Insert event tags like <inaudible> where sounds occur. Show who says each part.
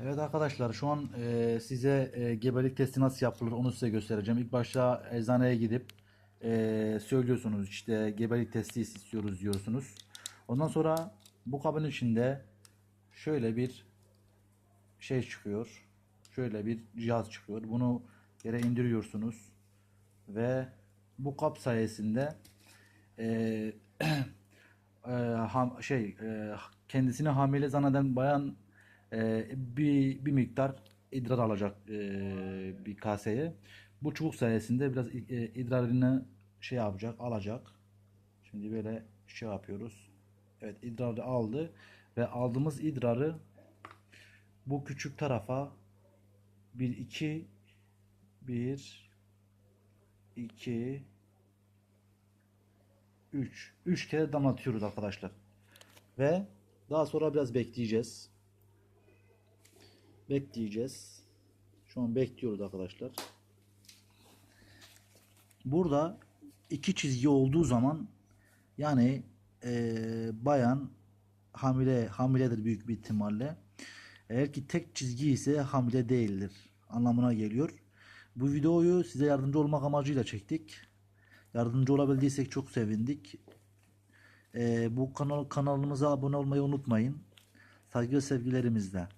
Speaker 1: Evet arkadaşlar şu an e, size e, gebelik testi nasıl yapılır onu size göstereceğim. İlk başta eczaneye gidip e, söylüyorsunuz işte gebelik testi istiyoruz diyorsunuz. Ondan sonra bu kabın içinde şöyle bir şey çıkıyor. Şöyle bir cihaz çıkıyor. Bunu yere indiriyorsunuz ve bu kap sayesinde e, <clears throat> e, ham- şey e, kendisini hamile zanneden bayan e, bir bir miktar idrar alacak e, bir kaseye. Bu çubuk sayesinde biraz e, idrarını şey yapacak, alacak. Şimdi böyle şey yapıyoruz. Evet idrarı aldı ve aldığımız idrarı bu küçük tarafa 1 2 1 2 3 3 kere damlatıyoruz arkadaşlar. Ve daha sonra biraz bekleyeceğiz. Bekleyeceğiz. Şu an bekliyoruz arkadaşlar. Burada iki çizgi olduğu zaman yani eee, bayan hamile hamiledir büyük bir ihtimalle. Eğer ki tek çizgi ise hamile değildir anlamına geliyor. Bu videoyu size yardımcı olmak amacıyla çektik. Yardımcı olabildiysek çok sevindik. Eee, bu kanal kanalımıza abone olmayı unutmayın. Saygı ve sevgilerimizle.